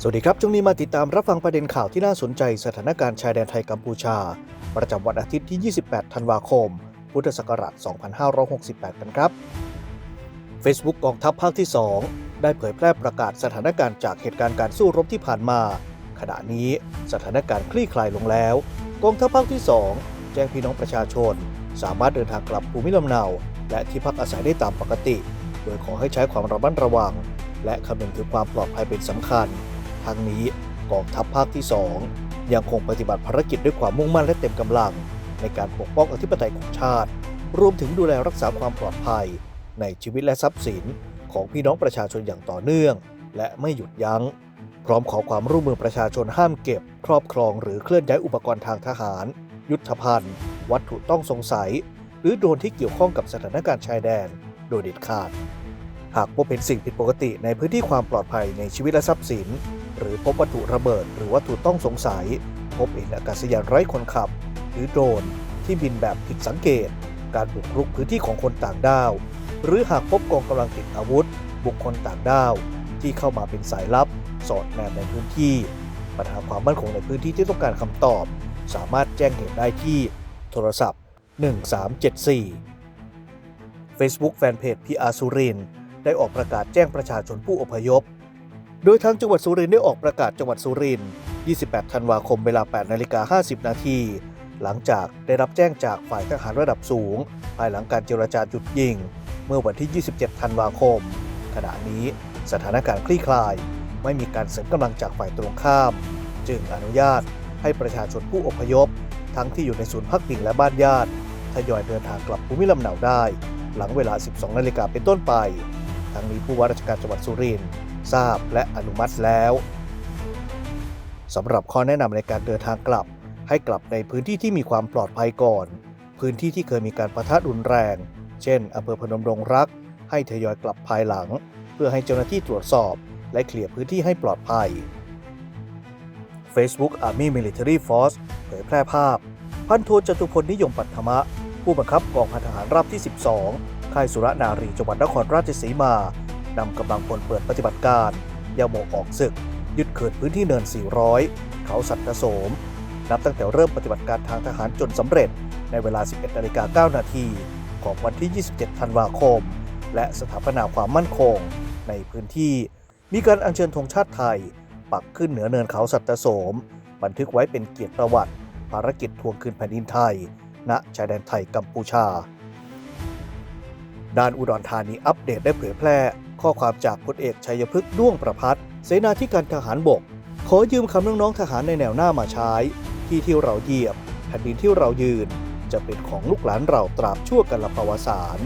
สวัสดีครับ ช่วงนี้มาติดตามรับฟังประเด็นข่าวที่น่าสนใจสถานการณ์ชายแดนไทยกัมพูชา ประจำวันอาทิตย์ที่ 28 ธันวาคม พุทธศักราช 2568 กันครับ Facebook กองทัพภาคที่ 2 ได้เผยแพร่ประกาศสถานการณ์จากเหตุการณ์การสู้รบที่ผ่านมา ขณะนี้สถานการณ์คลี่คลายลงแล้ว กองทัพภาคที่ 2 แจ้งพี่น้องประชาชน สามารถเดินทางกลับภูมิลำเนา และที่พักอาศัยได้ตามปกติ โดยขอให้ใช้ความระมัดระวัง และคำนึงถึงความปลอดภัยเป็นสำคัญ ทั้งนี้กองทัพภาคที่ 2 ยังคงปฏิบัติภารกิจด้วยความมุ่งมั่นและเต็มกำลัง ในการปกป้องอธิปไตยของชาติ รวมถึงดูแลรักษาความปลอดภัย ในชีวิตและทรัพย์สินของพี่น้องประชาชนอย่างต่อเนื่อง และไม่หยุดยัง้ง พร้อมขอความร่วมมือประชาชนห้ามเก็บ ครอบครองหรือเคลื่อนย้ายอุปกรณ์ทางทหาร ยุทธภัณฑ์ วัตถุต้องสงสัย หรือโดรนที่เกี่ยวข้องกับสถานการณ์ชายแดน โดยเด็ดขาด หากพบเห็นสิ่งผิดปกติในพื้นที่ความปลอดภัยในชีวิตและทรัพย์สิน หรือพบวัตถุระเบิด หรือวัตถุต้องสงสัย พบเห็นอากาศยานไร้คนขับ หรือโดรนที่บินแบบผิดสังเกต การบุกรุกพื้นที่ของคนต่างด้าว หรือหากพบกองกำลังติดอาวุธ บุคคลต่างด้าว ที่เข้ามาเป็นสายลับ สอดแนมในพื้นที่ ปัญหาความมั่นคงในพื้นที่ที่ต้องการคำตอบ สามารถแจ้งเหตุได้ที่ โทรศัพท์ 1374 Facebook Fanpage PR สุรินทร์ ได้ออกประกาศแจ้งประชาชนผู้อพยพ โดยทางจังหวัดสุรินทร์ได้ออกประกาศจังหวัดสุรินทร์ 28 ธันวาคมเวลา 8 นาฬิกา 50 นาที หลังจากได้รับแจ้งจากฝ่ายทหารระดับสูง ภายหลังการเจรจาหยุดยิง เมื่อวันที่ 27 ธันวาคม ขณะนี้สถานการณ์คลี่คลาย ไม่มีการเสริมกำลังจากฝ่ายตรงข้าม จึงอนุญาตให้ประชาชนผู้อพยพ ทั้งที่อยู่ในศูนย์พักพิงและบ้านญาติทยอยเดินทางกลับภูมิลำเนาได้ หลังเวลา 12 นาฬิกาเป็นต้นไป ทั้งนี้ผู้ว่าราชการจังหวัดสุรินทร์ทราบและอนุมัติแล้วสำหรับข้อแนะนำในการเดินทางกลับ ให้กลับในพื้นที่ที่มีความปลอดภัยก่อน พื้นที่ที่เคยมีการประทะรุนแรง เช่นอำเภอพนมดงรัก ให้ทยอยกลับภายหลัง เพื่อให้เจ้าหน้าที่ตรวจสอบ และเคลียร์พื้นที่ให้ปลอดภัย Facebook Army Military Force เผยแพร่ภาพ พันโทจตุพลนิยมปัทมะ ผู้บังคับกองพันทหารราบที่ 12 ค่ายสุรนารีจังหวัดนครราชสีมานำกำลังพลเปิดปฏิบัติการยาโมออกศึก ยึดเขินพื้นที่เนิน 400 เขาสัตว์กระโสม นับตั้งแต่เริ่มปฏิบัติการทางทหารจนสำเร็จ ในเวลา 11นาฬิกา9นาทีของวันที่ 27 ธันวาคม และสถาปนาความมั่นคง ในพื้นที่ มีการอัญเชิญธงชาติไทย ปักขึ้นเหนือเนินเขาสัตว์กระโสม บันทึกไว้เป็นเกียรติประวัติ ภารกิจทวงคืนแผ่นดินไทย ณชายแดนไทยกัมพูชา ด้านอุดรธานีอัปเดตได้เผยแพร่ ข้อความจากพลเอกชัยพฤกษ์ด้วงประพัฒน์เสนาธิการทหารบก ขอยืมคำน้องๆทหารในแนวหน้ามาใช้ ที่ที่เราเหยียบแผ่นดินที่เรายืน จะเป็นของลูกหลานเราตราบชั่วกันละประวสาร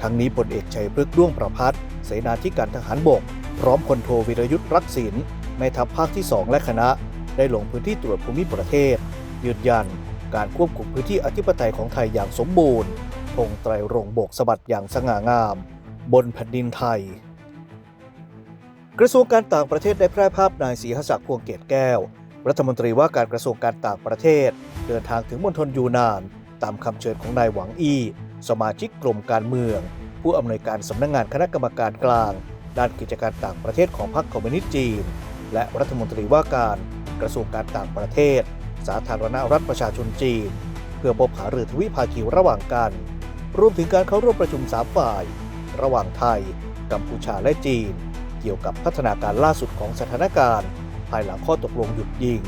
ทั้งนี้พลเอกชัยพฤกษ์ด้วงประพัฒน์เสนาธิการทหารบก พร้อมพลโทวิรยุทธ์รักษินแม่ทัพภาคที่ 2 และคณะ ได้ลงพื้นที่ตรวจภูมิประเทศ ยืนยัน การควบคุมพื้นที่อธิปไตยของไทยอย่างสมบูรณ์ ธงไตรรงโบกสะบัดอย่างสง่างาม บนแผ่นดินไทย กระทรวงการต่างประเทศได้แพร่ภาพนายศรีหศักดิ์พวงเกตแก้ว รัฐมนตรีว่าการกระทรวงการต่างประเทศ เดินทางถึงมณฑลยูนาน ตามคำเชิญของนายหวังอี้สมาชิกกรมการเมือง ผู้อำนวยการสำนักงงานคณะกรรมการกลาง ด้านกิจการต่างประเทศของพรรคคอมมิวนิสต์จีน และรัฐมนตรีว่าการกระทรวงการต่างประเทศ สาธารณรัฐประชาชนจีน เพื่อพบหารือทวิภาคีระหว่างกัน รวมถึงการเข้าร่วมประชุมสามฝ่าย ระหว่างไทย กัมพูชาและจีน เกี่ยวกับพัฒนาการล่าสุดของสถานการณ์ ภายหลังข้อตกลงหยุดยิง